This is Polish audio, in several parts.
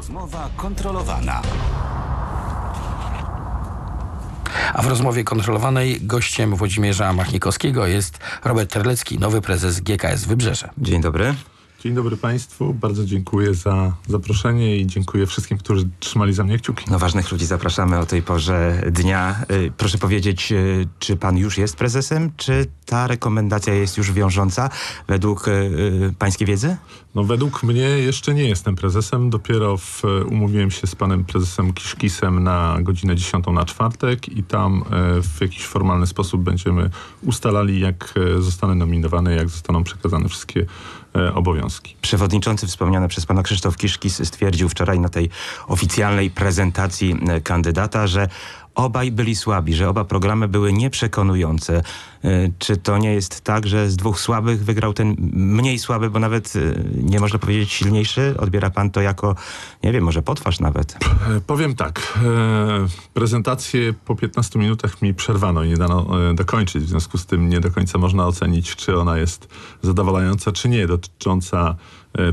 Rozmowa kontrolowana. A w rozmowie kontrolowanej gościem Włodzimierza Machnikowskiego jest Robert Terlecki, nowy prezes GKS Wybrzeże. Dzień dobry. Dzień dobry Państwu, bardzo dziękuję za zaproszenie i dziękuję wszystkim, którzy trzymali za mnie kciuki. No ważnych ludzi zapraszamy o tej porze dnia. Y, Proszę powiedzieć, y, czy pan już jest prezesem, czy ta rekomendacja jest już wiążąca według y, pańskiej wiedzy? No według mnie jeszcze nie jestem prezesem, dopiero w, umówiłem się z panem prezesem Kiszkisem na godzinę 10 na czwartek i tam w jakiś formalny sposób będziemy ustalali, jak zostanę nominowany, jak zostaną przekazane wszystkie obowiązki. Przewodniczący wspomniany przez pana Krzysztof Kiszkis stwierdził wczoraj na tej oficjalnej prezentacji e, kandydata, że obaj byli słabi, że oba programy były nieprzekonujące. E, Czy to nie jest tak, że z dwóch słabych wygrał ten mniej słaby, bo nawet e, nie można powiedzieć silniejszy? Odbiera pan to jako, nie wiem, może potwarz nawet? E, Powiem tak, prezentację po 15 minutach mi przerwano i nie dano dokończyć, w związku z tym nie do końca można ocenić, czy ona jest zadowalająca, czy nie, dotycząca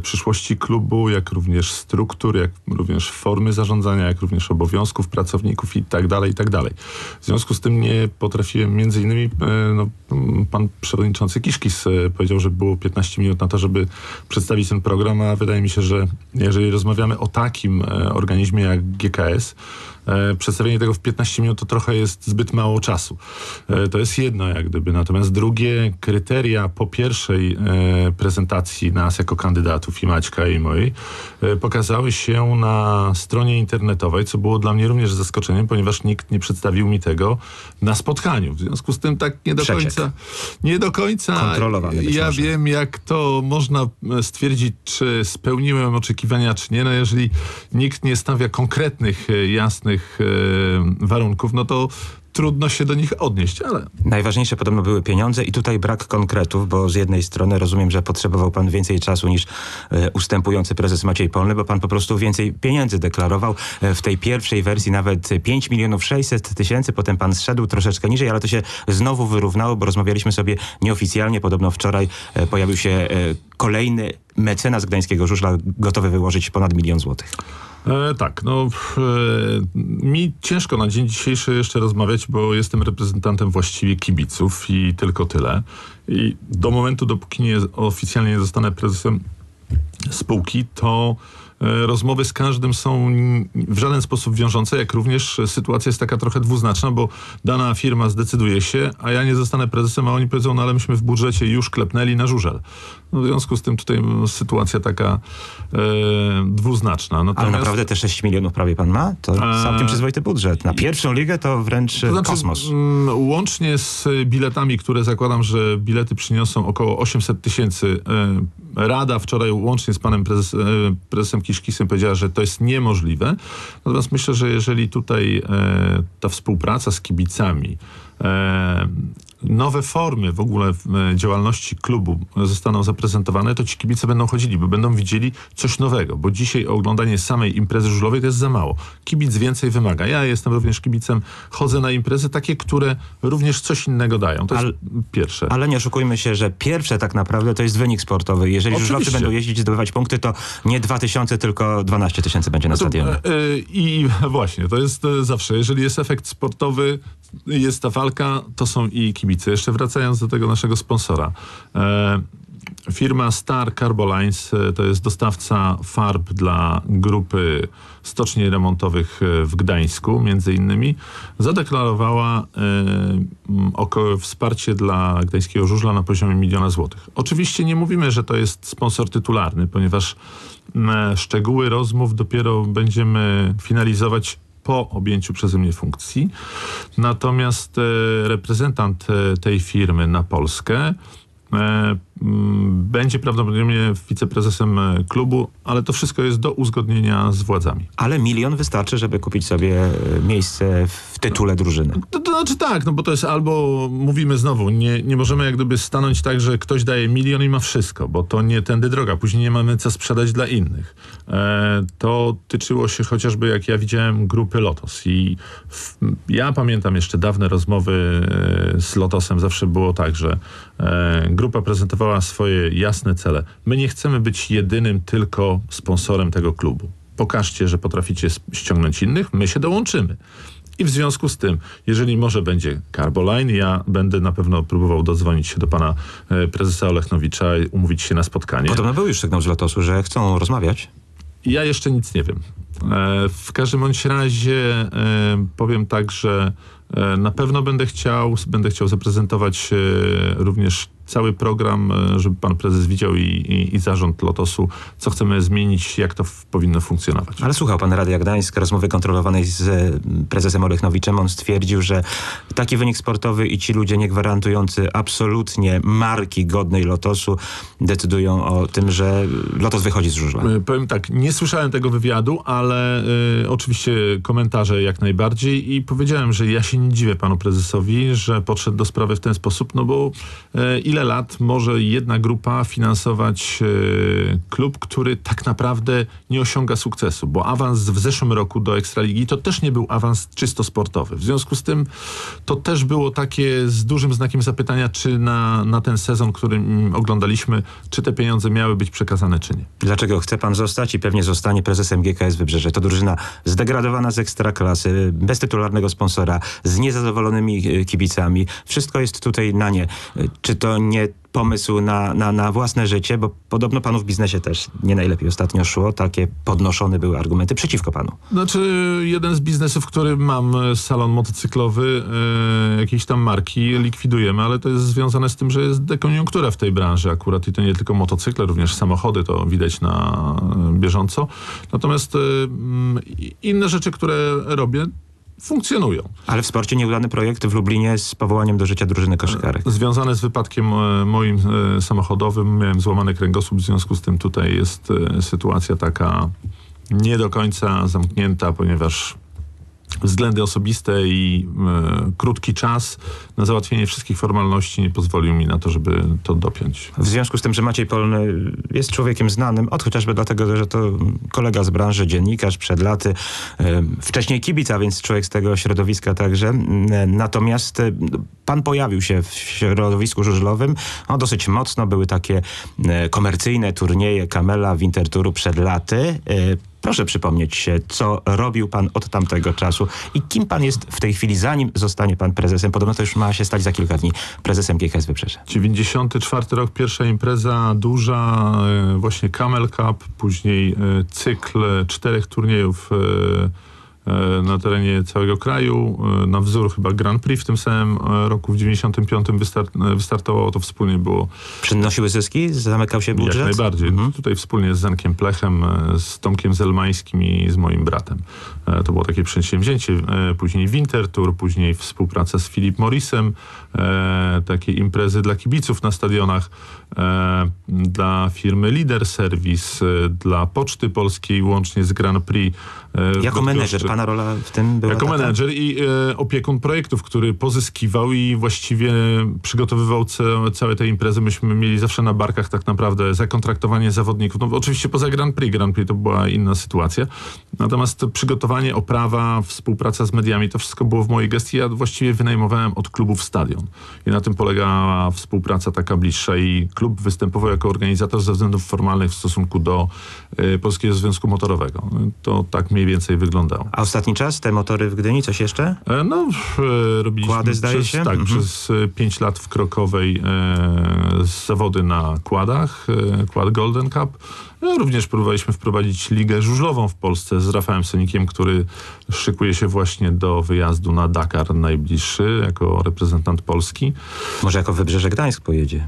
przyszłości klubu, jak również struktur, jak również formy zarządzania, jak również obowiązków pracowników i tak dalej, i tak dalej. W związku z tym nie potrafiłem, między innymi e, no, pan przewodniczący Kiszkis e, powiedział, że było 15 minut na to, żeby przedstawić ten program, a wydaje mi się, że jeżeli rozmawiamy o takim e, organizmie jak GKS, e, przedstawienie tego w 15 minut to trochę jest zbyt mało czasu. To jest jedno jak gdyby. Natomiast drugie, kryteria po pierwszej prezentacji nas jako kandydatów i Maćka i mojej pokazały się na stronie internetowej, co było dla mnie również zaskoczeniem, ponieważ nikt nie przedstawił mi tego na spotkaniu. W związku z tym tak nie do Przeciek. końca nie do końca ja może. wiem, jak to można e, stwierdzić, czy spełniłem oczekiwania, czy nie. No jeżeli nikt nie stawia konkretnych, e, jasnych e, warunków, no to trudno się do nich odnieść, ale Najważniejsze podobno były pieniądze i tutaj brak konkretów, bo z jednej strony rozumiem, że potrzebował pan więcej czasu niż e, ustępujący prezes Maciej Polny, bo pan po prostu więcej pieniędzy deklarował. E, w tej pierwszej wersji nawet 5 milionów 600 tysięcy, potem pan zszedł troszeczkę niżej, ale to się znowu wyrównało, bo rozmawialiśmy sobie nieoficjalnie. Podobno wczoraj e, pojawił się e, kolejny mecenas Gdańskiego Żużla gotowy wyłożyć ponad milion złotych. E, tak, no e, mi ciężko na dzień dzisiejszy jeszcze rozmawiać, bo jestem reprezentantem właściwie kibiców i tylko tyle. I do momentu, dopóki nie oficjalnie nie zostanę prezesem spółki, to rozmowy z każdym są w żaden sposób wiążące, jak również e, sytuacja jest taka trochę dwuznaczna, bo dana firma zdecyduje się, a ja nie zostanę prezesem, a oni powiedzą, no ale myśmy w budżecie już klepnęli na żużel. No, w związku z tym tutaj sytuacja taka e, dwuznaczna. Ale Natomiast- naprawdę te 6 milionów prawie pan ma? To całkiem przyzwoity budżet. Na pierwszą ligę to wręcz To znaczy, kosmos. mm, łącznie z biletami, które zakładam, że bilety przyniosą około 800 tysięcy. e, Rada wczoraj łącznie z panem prezes, e, prezesem Kiszkisem powiedziała, że to jest niemożliwe. Natomiast myślę, że jeżeli tutaj e, ta współpraca z kibicami, nowe formy w ogóle e, działalności klubu zostaną zaprezentowane, to ci kibice będą chodzili, bo będą widzieli coś nowego, bo dzisiaj oglądanie samej imprezy żużlowej to jest za mało. Kibic więcej wymaga. Ja jestem również kibicem, chodzę na imprezy takie, które również coś innego dają. To jest Ale- pierwsze. Ale nie oszukujmy się, że pierwsze tak naprawdę to jest wynik sportowy. Jeżeli Oczywiście. żużlowcy będą jeździć, zdobywać punkty, to nie 2000, tylko 12 tysięcy będzie na stadionie. e, e, I właśnie, to jest e, zawsze. Jeżeli jest efekt sportowy, jest ta walka, to są i kibice. Jeszcze wracając do tego naszego sponsora. E, firma Star Carbolines e, to jest dostawca farb dla grupy stoczni remontowych e, w Gdańsku, między innymi, zadeklarowała e, m, oko, wsparcie dla gdańskiego żużla na poziomie miliona złotych. Oczywiście nie mówimy, że to jest sponsor tytularny, ponieważ szczegóły rozmów dopiero będziemy finalizować po objęciu przeze mnie funkcji. Natomiast e, reprezentant e, tej firmy na Polskę e, będzie prawdopodobnie wiceprezesem e, klubu, ale to wszystko jest do uzgodnienia z władzami. Ale milion wystarczy, żeby kupić sobie e, miejsce w tytule drużyny. To, to znaczy tak, no bo to jest albo, mówimy znowu, nie, nie możemy jak gdyby stanąć tak, że ktoś daje milion i ma wszystko, bo to nie tędy droga. Później nie mamy co sprzedać dla innych. E, to tyczyło się chociażby, jak ja widziałem, grupy Lotos i w, ja pamiętam jeszcze dawne rozmowy e, z Lotosem. Zawsze było tak, że e, grupa prezentowała swoje jasne cele. My nie chcemy być jedynym tylko sponsorem tego klubu. pokażcie, że potraficie ściągnąć innych, my się dołączymy. I w związku z tym, jeżeli może będzie Carboline, ja będę na pewno próbował dodzwonić się do pana e, prezesa Olechnowicza i umówić się na spotkanie. Podobno był już sygnał z Lotosu, że chcą rozmawiać. Ja jeszcze nic nie wiem. E, W każdym bądź razie e, powiem tak, że na pewno będę chciał, będę chciał zaprezentować e, również cały program, e, żeby pan prezes widział i, i, i zarząd Lotosu, co chcemy zmienić, jak to powinno funkcjonować. Ale słuchał pan Radia Gdańsk, rozmowy kontrolowanej z e, prezesem Olechnowicem. On stwierdził, że taki wynik sportowy i ci ludzie nie gwarantujący absolutnie marki godnej Lotosu decydują o tym, że Lotos wychodzi z żużla. E, Powiem tak, nie słyszałem tego wywiadu, ale e, oczywiście komentarze jak najbardziej i powiedziałem, że ja się nie dziwię panu prezesowi, że podszedł do sprawy w ten sposób, no bo e, ile lat może jedna grupa finansować e, klub, który tak naprawdę nie osiąga sukcesu, bo awans w zeszłym roku do Ekstraligi to też nie był awans czysto sportowy. W związku z tym to też było takie z dużym znakiem zapytania, czy na, na ten sezon, który mm, oglądaliśmy, czy te pieniądze miały być przekazane, czy nie. Dlaczego chce pan zostać i pewnie zostanie prezesem GKS Wybrzeże? To drużyna zdegradowana z ekstraklasy, bez tytularnego sponsora, z niezadowolonymi e, kibicami. Wszystko jest tutaj na nie. E, Czy to nie pomysł na, na, na własne życie? Bo podobno panu w biznesie też nie najlepiej ostatnio szło. Takie podnoszone były argumenty przeciwko panu. Znaczy, jeden z biznesów, w którym mam e, salon motocyklowy, e, jakiejś tam marki, likwidujemy, ale to jest związane z tym, że jest dekoniunktura w tej branży akurat i to nie tylko motocykle, również samochody, to widać na bieżąco. Natomiast inne rzeczy, które robię, funkcjonują. Ale w sporcie nieudany projekt w Lublinie z powołaniem do życia drużyny koszykarek. Związane z wypadkiem e, moim e, samochodowym, miałem złamany kręgosłup, w związku z tym tutaj jest e, sytuacja taka nie do końca zamknięta, ponieważ względy osobiste i e, krótki czas na załatwienie wszystkich formalności nie pozwolił mi na to, żeby to dopiąć. W związku z tym, że Maciej Polny jest człowiekiem znanym, od chociażby dlatego, że to kolega z branży, dziennikarz przed laty, e, wcześniej kibic, a więc człowiek z tego środowiska także. E, Natomiast pan pojawił się w środowisku żużlowym no, dosyć mocno. Były takie komercyjne turnieje Kamela Winterturu przed laty. E, Proszę przypomnieć się, co robił pan od tamtego czasu i kim pan jest w tej chwili, zanim zostanie pan prezesem. Podobno to już ma się stać za kilka dni prezesem GKS Wybrzeże. 94 rok, pierwsza impreza duża, e, właśnie Camel Cup, później e, cykl czterech turniejów e, e, na terenie całego kraju, e, na wzór chyba Grand Prix w tym samym e, roku, w 95 wystart, e, wystartowało to wspólnie było Przynosiły zyski? Zamykał się budżet? jak najbardziej. Tutaj wspólnie z Zenkiem Plechem, e, z Tomkiem Zelmańskim i z moim bratem. E, To było takie przedsięwzięcie. E, Później Wintertour, później współpraca z Philip Morrisem, e, takie imprezy dla kibiców na stadionach, dla firmy Lider Service, dla Poczty Polskiej łącznie z Grand Prix. Jako menedżer, pana rola w tym była Jako taka? menedżer i opiekun projektów, który pozyskiwał i właściwie przygotowywał całe te imprezy. Myśmy mieli zawsze na barkach tak naprawdę zakontraktowanie zawodników. No oczywiście poza Grand Prix. Grand Prix to była inna sytuacja. Natomiast to przygotowanie, oprawa, współpraca z mediami, to wszystko było w mojej gestii. Ja właściwie wynajmowałem od klubów stadion. I na tym polegała współpraca taka bliższa i klub występował jako organizator ze względów formalnych w stosunku do e, Polskiego Związku Motorowego. To tak mniej więcej wyglądało. A ostatni czas, te motory w Gdyni, coś jeszcze? E, No, e, robiliśmy Kłady, zdaje przez, się? Tak, Mhm. przez 5 lat w Krokowej e, zawody na kładach, e, kład Golden Cup. No, również próbowaliśmy wprowadzić ligę żużlową w Polsce z Rafałem Sonikiem, który szykuje się właśnie do wyjazdu na Dakar najbliższy jako reprezentant Polski. Może jako Wybrzeże Gdańsk pojedzie.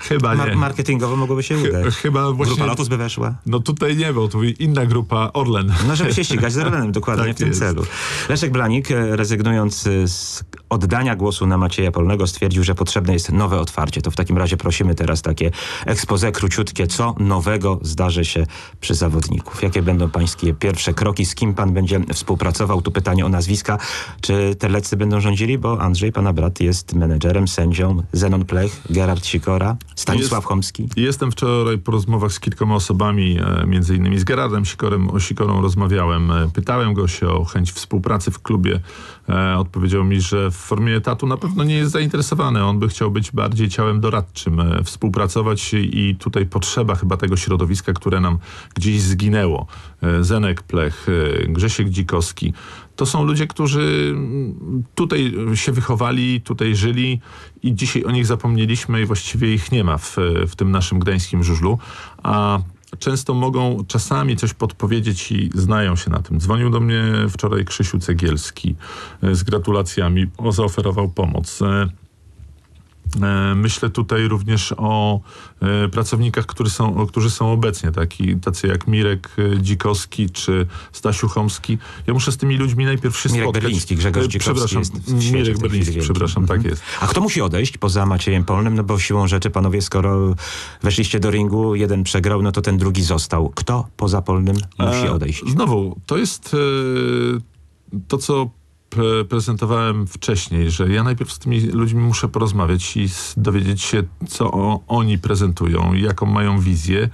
Chyba Mar- nie. marketingowo mogłoby się udać. Chyba właśnie... Grupa Lotus by weszła. No tutaj nie, bo tu inna grupa Orlen. No, żeby się ścigać z Orlenem, dokładnie Tak w tym jest. celu. Leszek Blanik, e, rezygnując z oddania głosu na Macieja Polnego, stwierdził, że potrzebne jest nowe otwarcie. To w takim razie prosimy teraz takie expose króciutkie, co nowego zdarzy się przy zawodników. Jakie będą pańskie pierwsze kroki, z kim pan będzie współpracował? Tu pytanie o nazwiska. Czy Terleccy będą rządzili? Bo Andrzej, pana brat, jest menedżerem, sędzią, Zenon Plech, Gerard Sikora. Stanisław Jest- Chomski. Jestem wczoraj po rozmowach z kilkoma osobami, e, między innymi z Gerardem Sikorem, o Sikorą rozmawiałem. E, Pytałem go się o chęć współpracy w klubie. E, Odpowiedział mi, że w formie etatu na pewno nie jest zainteresowany. On by chciał być bardziej ciałem doradczym, współpracować i tutaj potrzeba chyba tego środowiska, które nam gdzieś zginęło. E, Zenek Plech, e, Grzesiek Dzikowski. To są ludzie, którzy mm, tutaj się wychowali, tutaj żyli i dzisiaj o nich zapomnieliśmy i właściwie ich nie ma w, w tym naszym gdańskim żużlu. A często mogą czasami coś podpowiedzieć i znają się na tym. Dzwonił do mnie wczoraj Krzysiu Cegielski e, z gratulacjami, o, zaoferował pomoc. E, E, Myślę tutaj również o e, pracownikach, którzy są, którzy są obecnie, taki, tacy jak Mirek e, Dzikowski czy Stasiu Chomski. Ja muszę z tymi ludźmi najpierw się Mirek spotkać. Berliński, Grzegorz E, Dzikowski Przepraszam, Mirek Berliński, przepraszam, tak Mhm. jest. A kto musi odejść poza Maciejem Polnym? No bo siłą rzeczy, panowie, skoro weszliście do ringu, jeden przegrał, no to ten drugi został. Kto poza Polnym musi E, odejść? Znowu, to jest e, to, co pre- prezentowałem wcześniej, że ja najpierw z tymi ludźmi muszę porozmawiać i dowiedzieć się, co oni prezentują, jaką mają wizję.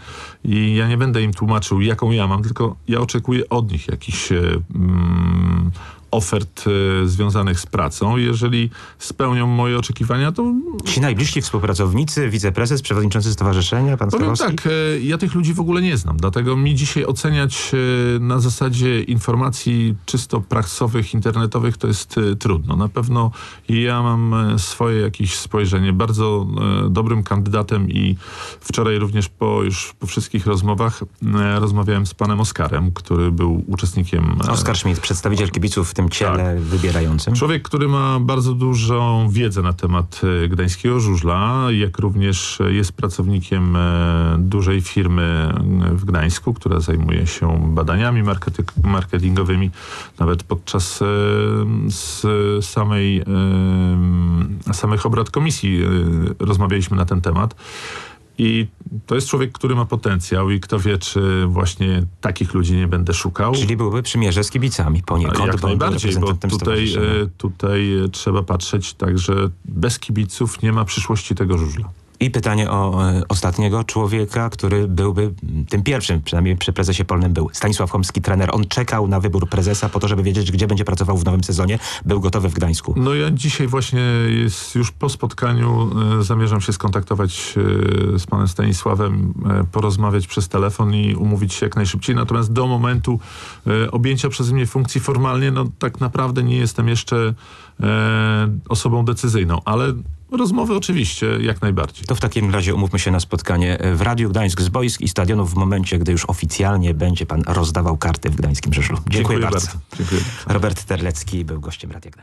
I ja nie będę im tłumaczył, jaką ja mam, tylko ja oczekuję od nich jakichś e, mm, ofert e, związanych z pracą. Jeżeli spełnią moje oczekiwania, to Ci najbliżsi współpracownicy, wiceprezes, przewodniczący stowarzyszenia, pan Powiem tak, e, ja tych ludzi w ogóle nie znam, dlatego mi dzisiaj oceniać e, na zasadzie informacji czysto prasowych, internetowych to jest trudno. Na pewno ja mam swoje jakieś spojrzenie. Bardzo dobrym kandydatem i wczoraj również po już po wszystkich rozmowach rozmawiałem z panem Oskarem, który był uczestnikiem... Oskar Schmidt, przedstawiciel kibiców tym ciele wybierającym. Człowiek, który ma bardzo dużą wiedzę na temat e, gdańskiego żużla, jak również e, jest pracownikiem e, dużej firmy w Gdańsku, która zajmuje się badaniami marketingowymi. Nawet podczas samej, samych obrad komisji rozmawialiśmy na ten temat. I to jest człowiek, który ma potencjał i kto wie, czy właśnie takich ludzi nie będę szukał. Czyli byłby przymierze z kibicami poniekąd, Jak najbardziej, bo tutaj, e, tutaj e, trzeba patrzeć tak, że bez kibiców nie ma przyszłości tego żużla. I pytanie o e, ostatniego człowieka, który byłby tym pierwszym, przynajmniej przy prezesie Polnym był. Stanisław Chomski, trener. On czekał na wybór prezesa po to, żeby wiedzieć, gdzie będzie pracował w nowym sezonie. Był gotowy w Gdańsku. No ja dzisiaj właśnie jest już po spotkaniu e, zamierzam się skontaktować e, z panem Stanisławem, porozmawiać przez telefon i umówić się jak najszybciej. Natomiast do momentu objęcia przeze mnie funkcji formalnie, no tak naprawdę nie jestem jeszcze osobą decyzyjną, ale rozmowy oczywiście jak najbardziej. To w takim razie umówmy się na spotkanie w Radiu Gdańsk z boisk i stadionów w momencie, gdy już oficjalnie będzie pan rozdawał karty w gdańskim żużlu. Dziękuję, bardzo. Dziękuję. Robert Terlecki był gościem Radia Gdańsk.